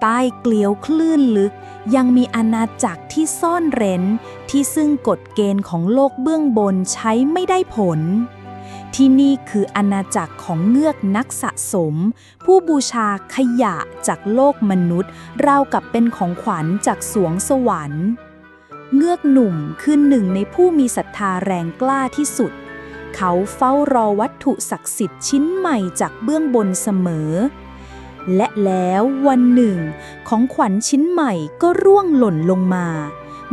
ใต้เกลียวคลื่นลึก ยังมีอาณาจักรที่ซ่อนเร้น ที่ซึ่งกฎเกณฑ์ของโลกเบื้องบนใช้ไม่ได้ผล ที่นี่คืออาณาจักรของเงือกนักสะสม ผู้บูชาขยะจากโลกมนุษย์ ราวกับเป็นของขวัญจากสวงสวรรค์ เงือกหนุ่มคือหนึ่งในผู้มีศรัทธาแรงกล้าที่สุด เขาเฝ้ารอวัตถุศักดิ์สิทธิ์ชิ้นใหม่จากเบื้องบนเสมอ และแล้ววันหนึ่ง ของขวัญชิ้นใหม่ก็ร่วงหล่นลงมา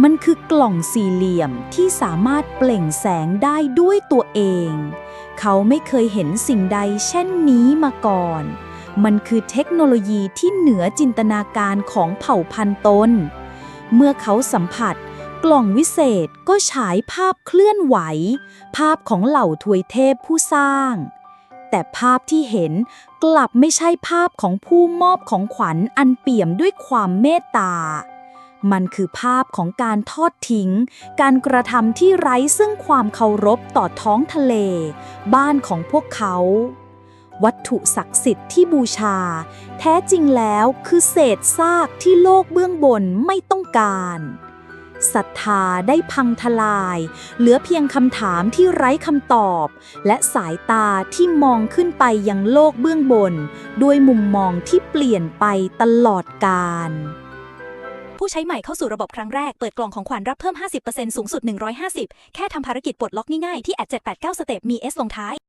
มันคือกล่องสี่เหลี่ยมที่สามารถเปล่งแสงได้ด้วยตัวเอง เขาไม่เคยเห็นสิ่งใดเช่นนี้มาก่อน มันคือเทคโนโลยีที่เหนือจินตนาการของเผ่าพันธุ์ตน เมื่อเขาสัมผัสกล่องวิเศษก็ฉายภาพเคลื่อนไหว ภาพของเหล่าทวยเทพผู้สร้าง แต่ภาพที่เห็นกลับไม่ใช่ภาพของผู้มอบของขวัญอันเปี่ยมด้วยความเมตตา มันคือภาพของการทอดทิ้ง การกระทำที่ไร้ซึ่งความเคารพต่อท้องทะเล บ้านของพวกเขา วัตถุศักดิ์สิทธิ์ที่บูชา แท้จริงแล้วคือเศษซากที่โลกเบื้องบนไม่ต้องการ ศรัทธาได้พังทลาย เหลือเพียงคำถามที่ไร้คำตอบ และสายตาที่มองขึ้นไปยังโลกเบื้องบน ด้วยมุมมองที่เปลี่ยนไปตลอดกาลผู้ใช้ใหม่เข้าสู่ระบบครั้งแรก เปิดกล่องของขวัญรับเพิ่ม 50%สูงสุด 150 แค่ทำภารกิจปลดล็อกง่ายๆที่แอด789 สเต็ปมี S ลงท้าย